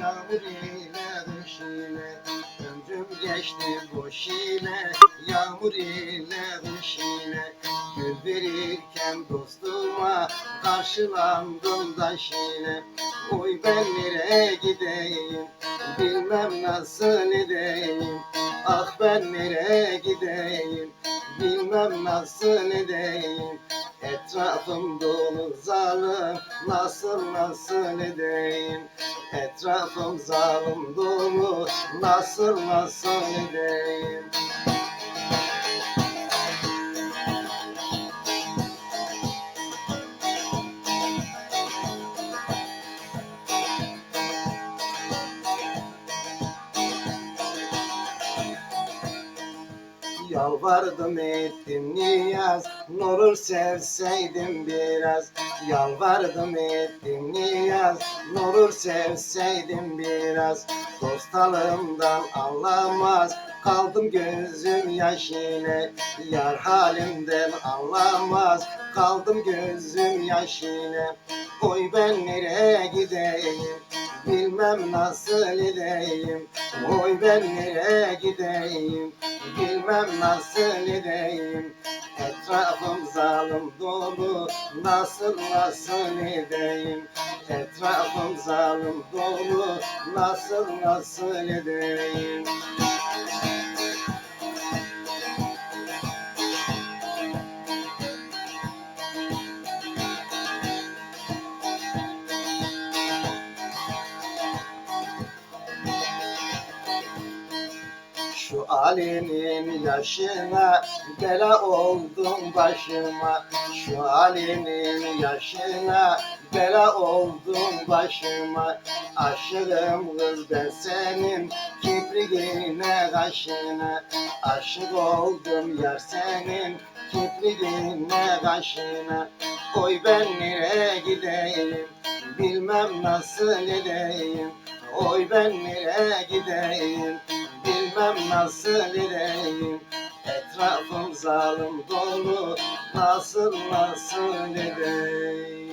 Yağmur ile kış ile Ömrüm geçti boş ile Yağmur ile kış ile Gül verirken dostuma Karşılandım taş ile Oy ben nereye gideyim Bilmem nasıl edeyim. Ah ben nereye gideyim Bilmem nasıl edeyim? Etrafım dolu zalim. Nasıl nasıl edeyim? Etrafım zalim dolu. Nasıl nasıl edeyim Yalvardım ettim niyaz Nurur sevseydim biraz. Yalvardım ettim niyaz Nurur sevseydim biraz. Dost halımdan anlamaz. Kaldım gözüm yaş ile Yar halimden anlamaz. Kaldım gözüm yaş ile Oy ben nereye gideyim Bilmem nasıl edeyim Oy ben nereye gideyim? Bilmem nasıl edeyim Etrafım zalim dolu Nasıl nasıl edeyim? Etrafım zalim dolu Nasıl nasıl edeyim Ali'nin yaşına bela oldum başıma. Şu Ali'nin yaşına bela oldum başıma. Aşığım kız ben senin kibriğine kaşına. Aşık oldum yar senin kibriğine kaşına. Oy ben nereye gideyim bilmem nasıl edeyim. Oy ben nereye gideyim bilmem nasıl edeyim. Etrafım zalim dolu. Nasıl nasıl edeyim